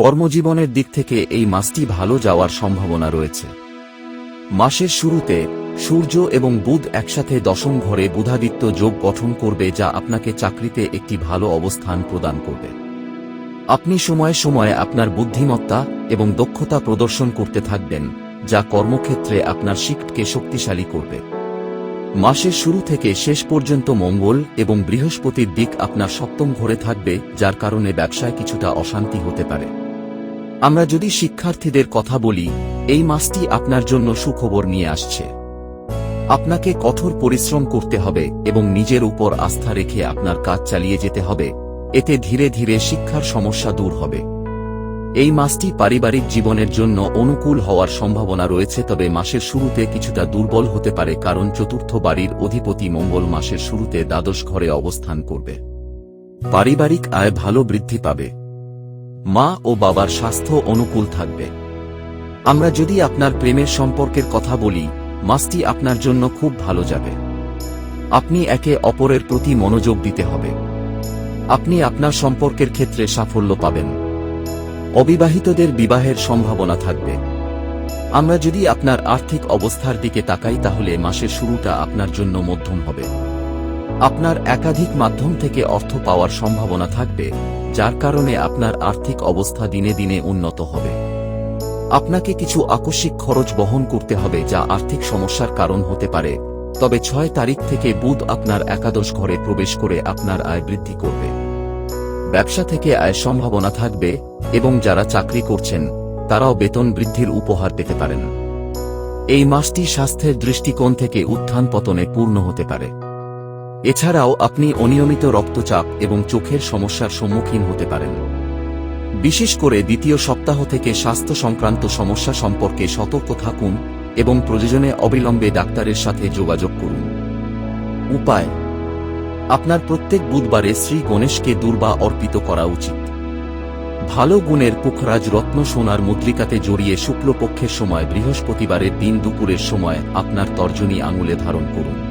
কর্মজীবনের দিক থেকে এই মাসটি ভালো যাওয়ার সম্ভাবনা রয়েছে। মাসের শুরুতে সূর্য এবং বুধ একসাথে দশম ঘরে বুধাদিত্য যোগ গঠন করবে যা আপনাকে চাকরিতে একটি ভালো অবস্থান প্রদান করবে। আপনি সময়ে সময়ে আপনার বুদ্ধিমত্তা এবং দক্ষতা প্রদর্শন করতে থাকবেন, যা কর্মক্ষেত্রে আপনার শিফটকে শক্তিশালী করবে। মাসের শুরু থেকে শেষ পর্যন্ত মঙ্গল এবং বৃহস্পতির দিক আপনার সপ্তম ঘরে থাকবে, যার কারণে ব্যবসায় কিছুটা অশান্তি হতে পারে। আমরা যদি শিক্ষার্থীদের কথা বলি, এই মাসটি আপনার জন্য সুখবর নিয়ে আসছে। আপনাকে কঠোর পরিশ্রম করতে হবে এবং নিজের উপর আস্থা রেখে আপনার কাজ চালিয়ে যেতে হবে, এতে ধীরে ধীরে শিক্ষার সমস্যা দূর হবে। এই মাসটি পারিবারিক জীবনের জন্য অনুকূল হওয়ার সম্ভাবনা রয়েছে, তবে মাসের শুরুতে কিছুটা দুর্বল হতে পারে কারণ চতুর্থ বাড়ির অধিপতি মঙ্গল মাসের শুরুতে দ্বাদশ ঘরে অবস্থান করবে। পারিবারিক আয় ভালো বৃদ্ধি পাবে। মা ও বাবার স্বাস্থ্য অনুকূল থাকবে। আমরা যদি আপনার প্রেমের সম্পর্কের কথা বলি, মাসটি আপনার জন্য খুব ভালো যাবে। আপনি একে অপরের প্রতি মনোযোগ দিতে হবে। আপনি আপনার সম্পর্কের ক্ষেত্রে সাফল্য পাবেন। অবিবাহিতদের বিবাহের সম্ভাবনা থাকবে। আমরা যদি আপনার আর্থিক অবস্থার দিকে তাকাই, তাহলে মাসের শুরুটা আপনার জন্য মধ্যম হবে। আপনার একাধিক মাধ্যম থেকে অর্থ পাওয়ার সম্ভাবনা থাকবে, যার কারণে আপনার আর্থিক অবস্থা দিনে দিনে উন্নত হবে। আপনাকে কিছু আকস্মিক খরচ বহন করতে হবে যা আর্থিক সমস্যার কারণ হতে পারে, তবে ছয় তারিখ থেকে বুধ আপনার একাদশ ঘরে প্রবেশ করে আপনার আয় বৃদ্ধি করবে। ব্যবসা থেকে আয় সম্ভাবনা থাকবে এবং যারা চাকরি করছেন, তারাও বেতন বৃদ্ধির উপহার পেতে পারেন। এই মাসটি স্বাস্থ্যের দৃষ্টিকোণ থেকে উত্থান পতনে পূর্ণ হতে পারে। এছাড়াও আপনি অনিয়মিত রক্তচাপ এবং চোখের সমস্যার সম্মুখীন হতে পারেন। বিশেষ করে দ্বিতীয় সপ্তাহ থেকে স্বাস্থ্য সংক্রান্ত সমস্যা সম্পর্কে সতর্ক থাকুন এবং প্রয়োজনে অবিলম্বে ডাক্তারের সাথে যোগাযোগ করুন। উপায়, আপনার প্রত্যেক বুধবারে শ্রী গণেশকে দুর্বা অর্পিত করা উচিত। ভালো গুণের পুখরাজ রত্ন সোনার মুদ্রিকাতে জড়িয়ে শুক্লপক্ষের সময় বৃহস্পতিবারের দিন দুপুরের সময় আপনার তর্জনী আঙুলে ধারণ করুন।